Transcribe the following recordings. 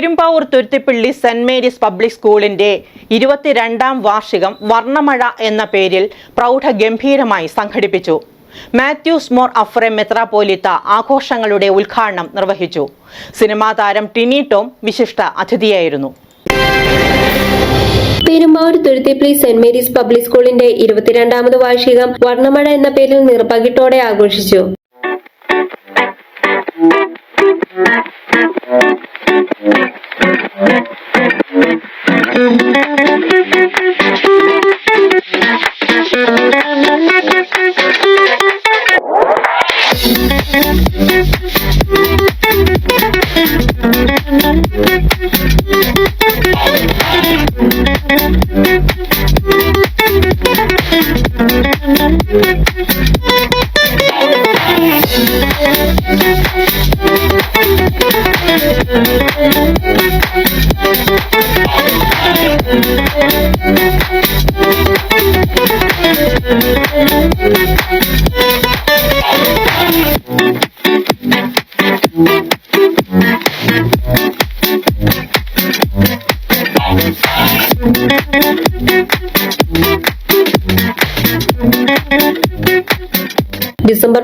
Perumbavoor Thuruthippilly Saint Mary's public സ്കൂളിന്റെ ഇരുപത്തിരണ്ടാം വാർഷികം വർണമഴ എന്ന പേരിൽ പ്രൗഢഗംഭീരമായി സംഘടിപ്പിച്ചു. മാത്യൂസ് മോർ അഫ്രെ മെത്രാപോലിത്ത ആഘോഷങ്ങളുടെ ഉദ്ഘാടനം നിർവഹിച്ചു. സിനിമാ താരം ടിനി ടോം വിശിഷ്ട അതിഥിയായിരുന്നു. Perumbavoor Thuruthippilly Saint Mary's public സ്കൂളിന്റെ ഇരുപത്തിരണ്ടാമത് വാർഷികം വർണമഴ എന്ന പേരിൽ നിർപ്പകിട്ടോടെ ആഘോഷിച്ചു. Thank you.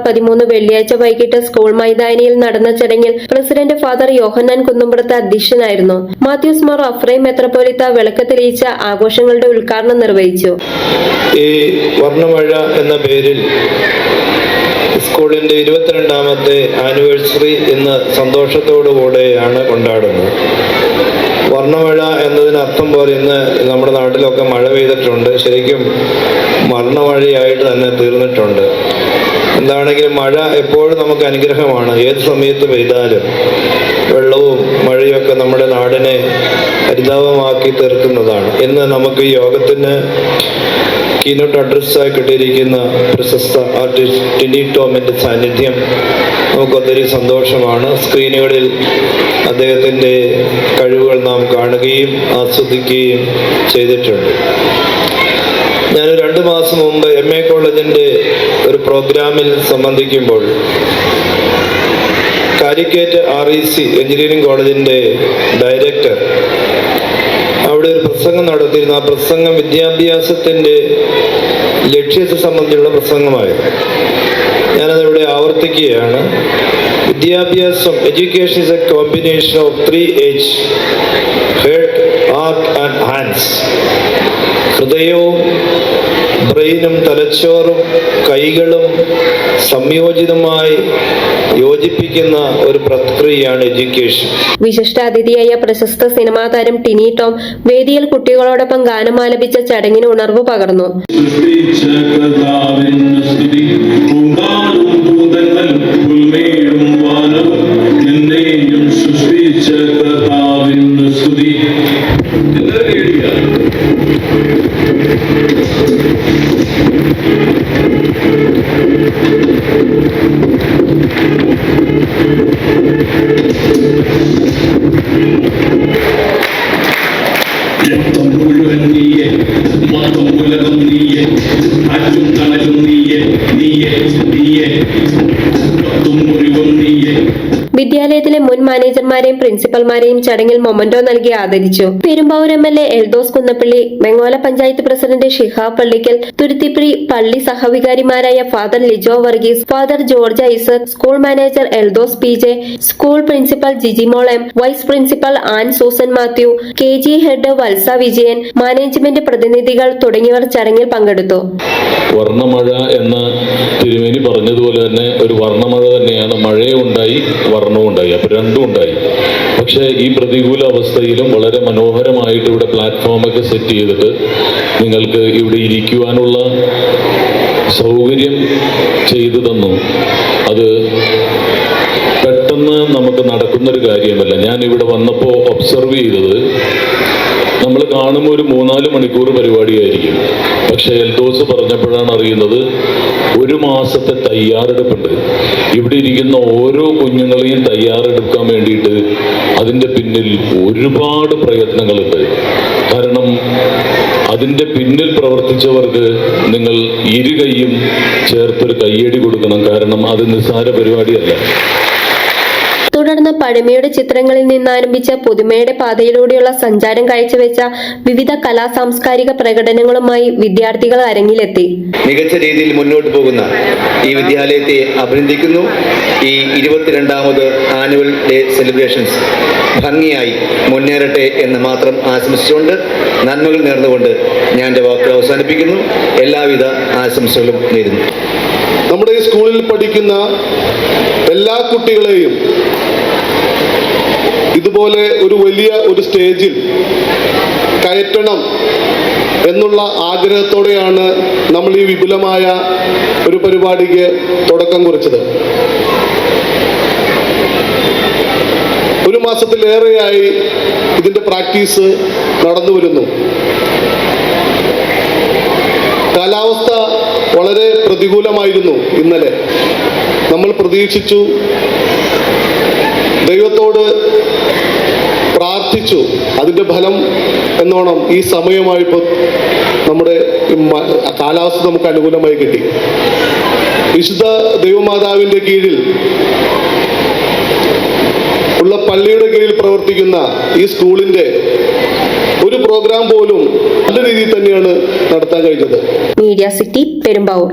പതിമൂന്ന് വെള്ളിയാഴ്ച വൈകിട്ട് സ്കൂൾ മൈതാനിയിൽ നടന്ന ചടങ്ങിൽ പ്രസിഡന്റ് ഫാദർ യോഹന്നാൻ കുന്നുംപുറത്ത് അധ്യക്ഷനായിരുന്നു. മാത്യൂസ് മോർ അഫ്രൈം മെത്രപ്പോലിത്ത വിളക്ക് തെളിയിച്ച ആഘോഷങ്ങളുടെ ഉദ്ഘാടനം നിർവഹിച്ചു. ഈ വർണമഴ എന്ന പേരിൽ സ്കൂളിന്റെ ഇരുപത്തിരണ്ടാമത്തെ ആനിവേഴ്സറി ഇന്ന് സന്തോഷത്തോടുകൂടെയാണ് കൊണ്ടാടുന്നത്. വർണമഴ എന്നതിന് അർത്ഥം പോലെ ഇന്ന് നമ്മുടെ നാട്ടിലൊക്കെ മഴ പെയ്തിട്ടുണ്ട്. ശരിക്കും വർണമഴയായിട്ട് തന്നെ തീർന്നിട്ടുണ്ട്. എന്താണെങ്കിലും മഴ എപ്പോഴും നമുക്ക് അനുഗ്രഹമാണ്. ഏത് സമയത്ത് പെയ്താലും വെള്ളവും മഴയൊക്കെ നമ്മുടെ നാടിനെ ഹരിതാപമാക്കി തീർക്കുന്നതാണ്. ഇന്ന് നമുക്ക് യോഗത്തിന് കീനോട്ട് അഡ്രസ്സായി കിട്ടിയിരിക്കുന്ന പ്രശസ്ത ആർട്ടിസ്റ്റ് ടിനി ടോമിന്റെ സാന്നിധ്യം നമുക്കൊത്തിരി സന്തോഷമാണ്. സ്ക്രീനുകളിൽ അദ്ദേഹത്തിന്റെ കഴിവുകൾ നാം കാണുകയും ആസ്വദിക്കുകയും ചെയ്തിട്ടുണ്ട്. ഞാൻ രണ്ട് മാസം മുമ്പ് എം എ കോളേജിന്റെ ഒരു പ്രോഗ്രാമിൽ സംബന്ധിക്കുമ്പോൾ Calicut R E C engineering കോളേജിന്റെ ഡയറക്ടർ അവിടെ ഒരു പ്രസംഗം നടത്തിയിരുന്നു. ആ പ്രസംഗം വിദ്യാഭ്യാസത്തിന്റെ ലക്ഷ്യത്തെ സംബന്ധിച്ചുള്ള പ്രസംഗമായിരുന്നു. ഞാനതിവിടെ ആവർത്തിക്കുകയാണ്. വിദ്യാഭ്യാസം education is a combination of three H head heart and hands ഹൃദയവും ബ്രെയിനും തലച്ചോറും കൈകളും സംയോജിതമായി യോജിപ്പിക്കുന്ന ഒരു പ്രക്രിയയാണ് എഡ്യൂക്കേഷൻ. വിശിഷ്ടാതിഥിയായ പ്രശസ്ത സിനിമാ താരം ടിനി ടോം വേദിയിൽ കുട്ടികളോടൊപ്പം ഗാനം ആലപിച്ച ചടങ്ങിന് ഉണർവ് പകർന്നു. സൃഷ്ടിച്ച നിന്നെയും കർത്താവിന് സ്തുതി മാനേജർമാരെയും പ്രിൻസിപ്പൽമാരെയും ചടങ്ങിൽ മൊമന്റോ നൽകി ആദരിച്ചു. Perumbavoor M L A Eldhose Kunnappilly Vengola panchayat president Shihab Pallikkal Thuruthippizhi പള്ളി സഹവികാരിമാരായ father Lijo Varghese father George Isaac school manager Eldhose P J school principal Jijimol M vice principal Ann Susan Mathew K G head Valsa Vijayan management പ്രതിനിധികൾ തുടങ്ങിയവർ ചടങ്ങിൽ പങ്കെടുത്തു. വർണമഴ എന്ന തിരുമേനി പറഞ്ഞതുപോലെ തന്നെ ഒരു വർണമഴ തന്നെയാണ്. മഴയുണ്ടായി വർണവും ഉണ്ടായി അപ്പൊ രണ്ടും ഉണ്ടായി പക്ഷേ ഈ പ്രതികൂല അവസ്ഥയിലും വളരെ മനോഹരമായിട്ട് ഇവിടെ പ്ലാറ്റ്ഫോമൊക്കെ സെറ്റ് ചെയ്തിട്ട് നിങ്ങൾക്ക് ഇവിടെ ഇരിക്കുവാനുള്ള സൗകര്യം ചെയ്തു തന്നു. അത് പെട്ടെന്ന് നമുക്ക് നടക്കുന്നൊരു കാര്യമല്ല. ഞാൻ ഇവിടെ വന്നപ്പോൾ ഒബ്സർവ് ചെയ്തത് നമ്മൾ കാണുമ്പോൾ ഒരു മൂന്നാൽ മണിക്കൂർ പരിപാടിയായിരിക്കും. പക്ഷെ എൽദോസ് പറഞ്ഞപ്പോഴാണ് അറിയുന്നത് ഒരു മാസത്തെ തയ്യാറെടുപ്പുണ്ട്. ഇവിടെ ഇരിക്കുന്ന ഓരോ കുഞ്ഞുങ്ങളെയും തയ്യാറെടുക്കാൻ വേണ്ടിയിട്ട് അതിന്റെ പിന്നിൽ ഒരുപാട് പ്രയത്നങ്ങളുണ്ട്. കാരണം അതിന്റെ പിന്നിൽ പ്രവർത്തിച്ചവർക്ക് നിങ്ങൾ ഇരു കൈയും ചേർത്തൊരു കയ്യടി കൊടുക്കണം. കാരണം അത് നിസ്സാര പരിപാടിയല്ല. പഴമയുടെ ചിത്രങ്ങളിൽ നിന്നാരംഭിച്ച പുതുമയുടെ പാതയിലൂടെയുള്ള സഞ്ചാരം കാഴ്ചവെച്ച വിവിധ കലാ സാംസ്കാരിക പ്രകടനങ്ങളുമായി വിദ്യാർത്ഥികൾ അരങ്ങിലെത്തി. മികച്ച രീതിയിൽ മുന്നോട്ട് പോകുന്ന ഈ വിദ്യാലയത്തെ അഭിനന്ദിക്കുന്നു. ഈ ഇരുപത്തിരണ്ടാമത് ആനുവൽ ഡേ സെലിബ്രേഷൻസ് ഭംഗിയായി മുന്നേറട്ടെ എന്ന് മാത്രം ആശംസിച്ചുകൊണ്ട് നന്മകൾ നേർന്നുകൊണ്ട് ഞാൻ എന്റെ വാക്കുകൾ അവസാനിപ്പിക്കുന്നു. എല്ലാവിധ ആശംസകളും നേരുന്നു. നമ്മുടെ ഈ സ്കൂളിൽ പഠിക്കുന്ന എല്ലാ കുട്ടികളെയും ഇതുപോലെ ഒരു വലിയ ഒരു സ്റ്റേജിൽ കയറ്റണം എന്നുള്ള ആഗ്രഹത്തോടെയാണ് നമ്മൾ ഈ വിപുലമായ ഒരു പരിപാടിക്ക് തുടക്കം കുറിച്ചത്. ഒരു മാസത്തിലേറെയായി ഇതിന്റെ പ്രാക്ടീസ് നടന്നു വരുന്നു. കാലാവസ്ഥ വളരെ പ്രതികൂലമായിരുന്നു ഇന്നലെ. നമ്മൾ പ്രതീക്ഷിച്ചു ദൈവത്തോട് പ്രാർത്ഥിച്ചു. അതിന്റെ ഫലം എന്നോണം ഈ സമയമായിപ്പോൾ നമ്മുടെ കാലാവസ്ഥ നമുക്ക് അനുകൂലമായി കിട്ടി. വിശുദ്ധ ദൈവമാതാവിന്റെ കീഴിൽ ഉള്ള പള്ളിയുടെ കീഴിൽ പ്രവർത്തിക്കുന്ന ഈ സ്കൂളിന്റെ ഒരു പ്രോഗ്രാം പോലും നല്ല രീതിയിൽ തന്നെയാണ് നടത്താൻ കഴിഞ്ഞത്. Media city Perumbavoor.